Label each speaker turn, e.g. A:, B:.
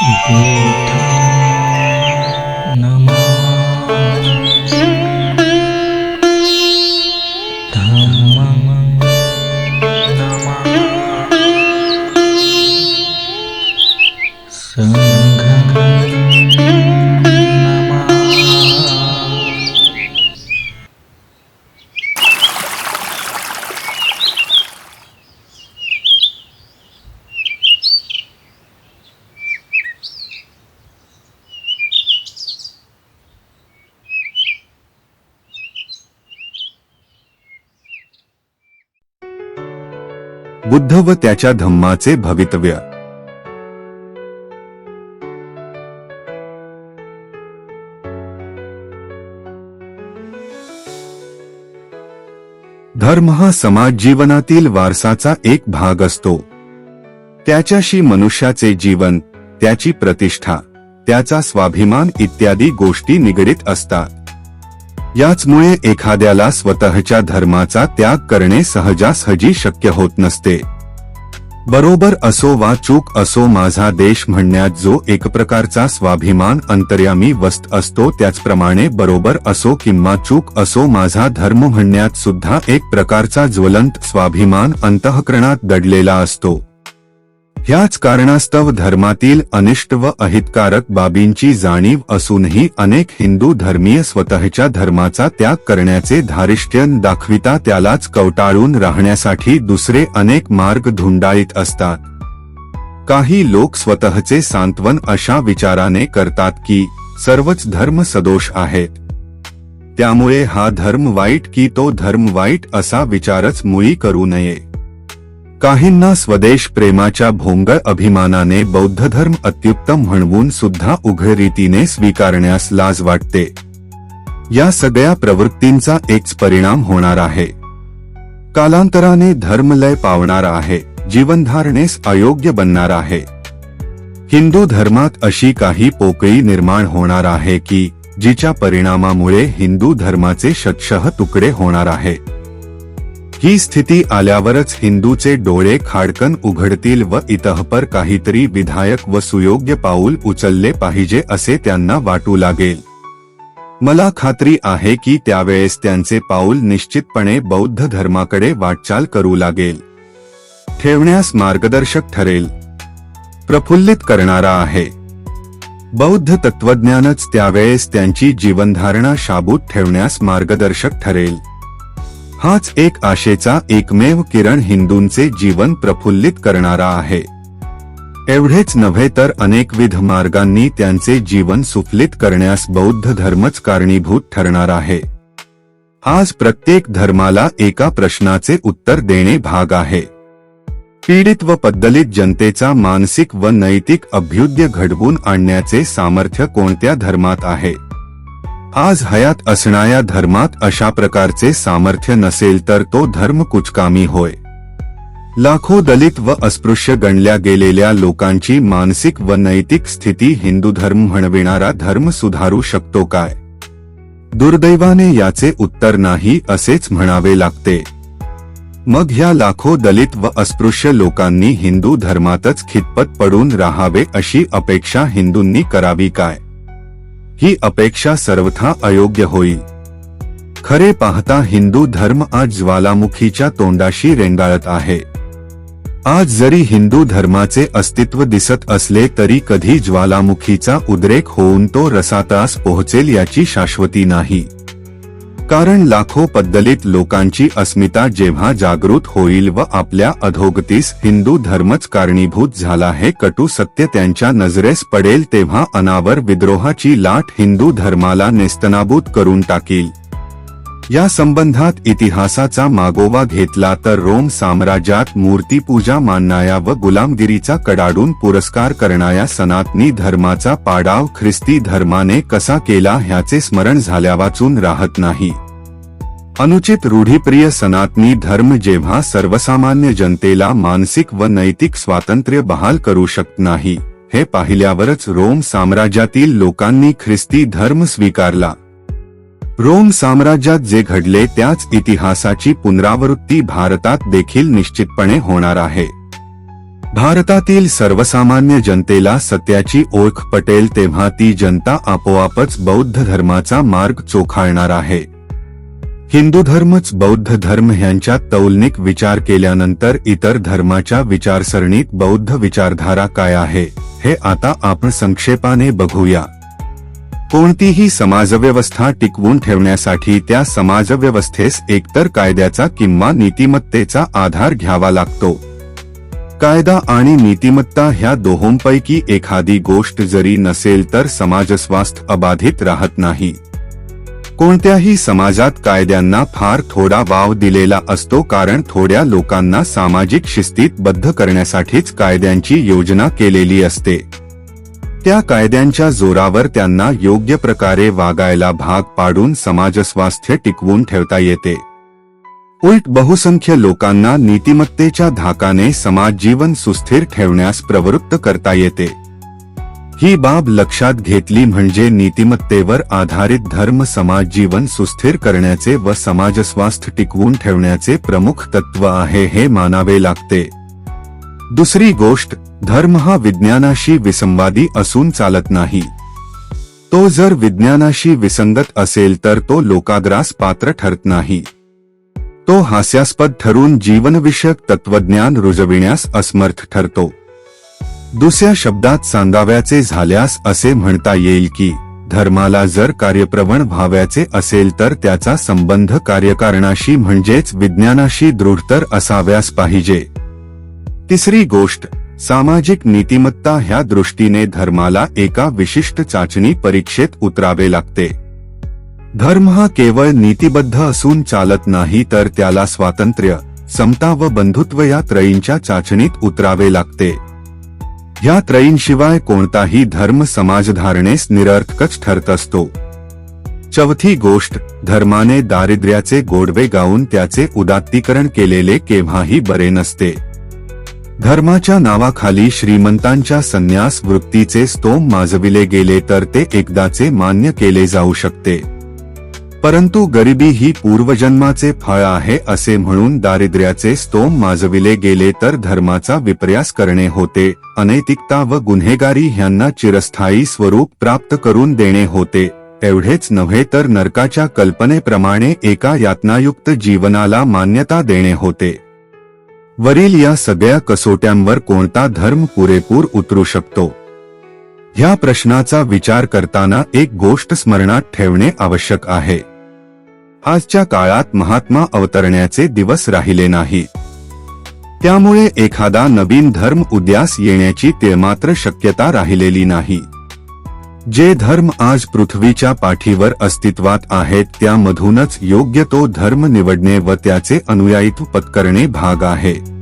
A: बुद्धं
B: बुद्ध व त्याच्या धम्माचे भवितव्य. धर्म हा समाज जीवनातील वारसाचा एक भाग असतो. त्याच्याशी मनुष्याचे जीवन त्याची प्रतिष्ठा त्याचा स्वाभिमान इत्यादी गोष्टी निगडीत असतात. याचमुळे एखाद्याला स्वतःच्या धर्माचा त्याग करणे सहजासहजी शक्य होत नसते. बरोबर असो वा चूक असो माझा देश म्हणण्यात जो एक प्रकारचा स्वाभिमान अंतर्यामी वस्त असतो त्याचप्रमाणे बरोबर असो किंवा चूक असो माझा धर्म म्हणण्यात सुद्धा एक प्रकारचा ज्वलंत स्वाभिमान अंतःकरणात दडलेला असतो. ह्याच कारणास्तव धर्मातील अनिष्ट व अहितकारक बाबींची जाणीव असूनही अनेक हिंदू धर्मीय स्वतःच्या धर्माचा त्याग करण्याचे धारिष्ट्य दाखविता त्यालाच कवटाळून राहण्यासाठी दुसरे अनेक मार्ग धुंडाळीत असतात. काही लोक स्वतःचे सांत्वन अशा विचाराने करतात की सर्वच धर्म सदोष आहेत. त्यामुळे हा धर्म वाईट की तो धर्म वाईट असा विचारच मुळी करू नये. काहींना स्वदेश प्रेमाच्या भोंगळ अभिमानाने बौद्ध धर्म अत्युत्तम म्हणवून सुद्धा उघड रीतीने स्वीकारण्यास लाज वाटते. या सगळ्या प्रवृत्तींचा एकच परिणाम होणार आहे. कालांतराने धर्मलय पावणार आहे जीवनधारणेस अयोग्य बनणार आहे. हिंदू धर्मात अशी काही पोकळी निर्माण होणार आहे की जिच्या परिणामामुळे हिंदू धर्माचे शतशः तुकडे होणार आहे. ही स्थिती आल्यावरच हिंदूचे डोळे खाडकन उघडतील व इतहपर काहीतरी विधायक व सुयोग्य पाऊल उचलले पाहिजे असे त्यांना वाटू लागेल. मला खात्री आहे की त्यावेळेस त्यांचे पाऊल निश्चितपणे बौद्ध धर्माकडे वाटचाल करू लागेल. ठेवण्यास मार्गदर्शक ठरेल. प्रफुल्लित करणारा आहे. बौद्ध तत्वज्ञानच त्यावेळेस त्यांची जीवनधारणा शाबूत ठेवण्यास मार्गदर्शक ठरेल. हाच एक आशेचा एकमेव किरण हिंदूंचे जीवन प्रफुल्लित करणारा आहे. एवढेच नव्हे तर अनेकविध मार्गांनी त्यांचे जीवन सुफलित करण्यास बौद्ध धर्मच कारणीभूत ठरणार आहे. आज प्रत्येक धर्माला एका प्रश्नाचे उत्तर देणे भाग आहे. पीडित व पद्दलित जनतेचा मानसिक व नैतिक अभ्युदय घडवून आणण्याचे सामर्थ्य कोणत्या धर्मात आहे? आज हयात असणाऱ्या धर्मात अशा प्रकारचे सामर्थ्य नसेल तर तो धर्म कुचकामी होय. लाखो दलित व अस्पृश्य गणल्या गेलेल्या लोकांची मानसिक व नैतिक स्थिती हिंदू धर्म म्हणविणारा धर्म सुधारू शकतो काय? दुर्दैवाने याचे उत्तर नाही असेच म्हणावे लागते. मग ह्या लाखो दलित व अस्पृश्य लोकांनी हिंदू धर्मातच खितपत पडून राहावे अशी अपेक्षा हिंदूंनी करावी काय? ही अपेक्षा सर्वथा अयोग्य होईल खरे पाहता हिंदू धर्म आज ज्वालामुखीच्या तोंडाशी रेंगाळत आहे. आज जरी हिंदू धर्माचे अस्तित्व दिसत असले तरी कधी ज्वालामुखीचा उद्रेक होऊन तो रसातास पोहोचेल याची शाश्वती नाही. कारण लाखो पद्दलित लोकांची अस्मिता जेव्हा जागृत होईल व आपल्या अधोगतीस हिंदू धर्मच कारणीभूत झाला हे कटू सत्य त्यांच्या नजरेस पडेल तेव्हा अनावर विद्रोहाची लाट हिंदू धर्माला नेस्तनाबूत करून टाकील. या संबंधात इतिहासाचा मागोवा घेतला तर रोम साम्राज्यात मूर्तीपूजा मानणाया व गुलामगिरीचा कडाडून पुरस्कार करणाया सनातनी धर्माचा पाडाव ख्रिस्ती धर्माने कसा केला ह्याचे स्मरण झाल्यावाचून राहत नाही. अनुचित रूढीप्रिय सनातनी धर्म जेव्हा सर्वसामान्य जनतेला मानसिक व नैतिक स्वातंत्र्य बहाल करू शकत नाही हे पाहिल्यावरच रोम साम्राज्यातील लोकांनी ख्रिस्ती धर्म स्वीकारला. रोम साम्राज्यात जे घडले त्याच इतिहासाची पुनरावृत्ती भारतात देखील निश्चितपणे होणार आहे. भारतातील सर्वसामान्य जनतेला सत्याची ओळख पटेल तेव्हा ती जनता आपोआपच बौद्ध धर्माचा मार्ग चोखाळणार आहे. हिंदू धर्मच बौद्ध धर्म ह्यांच्या तौलनिक विचार केल्यानंतर इतर धर्माच्या विचारसरणीत बौद्ध विचारधारा काय आहे हे आता आपण संक्षेपाने बघूया. कोणतीही समाजव्यवस्था टिकवून ठेवण्यासाठी त्या समाजव्यवस्थेस एकतर कायद्याचा किंवा नीतिमत्तेचा आधार घ्यावा लागतो. कायदा आणि नीतिमत्ता ह्या दोहोंपैकी एखादी गोष्ट जरी नसेल तर समाजस्वास्थ्य अबाधित राहत नाही. कोणत्याही समाजात कायद्यांना फार थोडा वाव दिलेला असतो कारण थोड्या लोकांना सामाजिक शिस्तीत बद्ध करण्यासाठीच कायद्यांची योजना केलेली असते. त्या कायद्यांच्या जोरावर त्यांना योग्य प्रकारे वागायला भाग पाडून समाजस्वास्थ्य टिकवून ठेवता येते. उलट बहुसंख्य लोकांना नीतिमत्तेच्या धाकाने समाज जीवन सुस्थिर ठेवण्यास प्रवृत्त करता येते. ही बाब लक्षात घेतली म्हणजे नीतिमत्तेवर आधारित धर्म समाज जीवन सुस्थिर करण्याचे व समाजस्वास्थ्य टिकवून ठेवण्याचे प्रमुख तत्व आहे हे मानावे लागते. दुसरी गोष्ट धर्म हा विज्ञानाशी विसंवादी असून चालत नाही. तो जर विज्ञानाशी विसंगत असेल तर तो लोकाग्रास पात्र ठरत नाही. तो हास्यास्पद ठरून जीवनविषयक तत्वज्ञान रुजविण्यास असमर्थ ठरतो. दुसऱ्या शब्दात सांगाव्याचे झाल्यास असे म्हणता येईल की धर्माला जर कार्यप्रवण व्हाव्याचे असेल तर त्याचा संबंध कार्यकारणाशी म्हणजेच विज्ञानाशी दृढतर असाव्यास पाहिजे. तिसरी गोष्ट सामाजिक नीतिमत्ता ह्या दृष्टीने धर्माला एका विशिष्ट चाचणी परीक्षेत उतरावे लागते. धर्म हा केवळ नीतिबद्ध असून चालत नाही तर त्याला स्वातंत्र्य समता व बंधुत्व या त्रयींच्या चाचणीत उतरावे लागते. ह्या त्रयींशिवाय कोणताही धर्म समाजधारणेस निरर्थकच ठरत असतो. चौथी गोष्ट धर्माने दारिद्र्याचे गोडवे गाऊन त्याचे उदात्तीकरण केलेले केव्हाही बरे नसते. धर्माच्या नावाखाली श्रीमंतांच्या संन्यास वृत्तीचे स्तोम माजविले गेले तर ते एकदाचे मान्य केले जाऊ शकते. परंतु गरिबी ही पूर्वजन्माचे फळ आहे असे म्हणून दारिद्र्याचे स्तोम माजविले गेले तर धर्माचा विपर्यास करणे होते अनैतिकता व गुन्हेगारी ह्यांना चिरस्थायी स्वरूप प्राप्त करून देणे होते एवढेच नव्हे तर नरकाच्या कल्पनेप्रमाणे एका यातनायुक्त जीवनाला मान्यता देणे होते. वरील या सगळ्या कसोट्यांवर कोणता धर्म पुरेपूर उतरू शकतो? ह्या प्रश्नाचा विचार करताना एक गोष्ट स्मरणात ठेवणे आवश्यक आहे. आजच्या काळात महात्मा अवतरण्याचे दिवस राहिले नाही. त्यामुळे एखादा नवीन धर्म उद्यास येण्याची ते मात्र शक्यता राहिलेली नाही. जे धर्म आज पृथ्वीच्या पाठीवर अस्तित्वात आहेत त्यामधूनच योग्य तो धर्म निवडणे व त्याचे अनुयायित्व पत्करणे भाग आहे.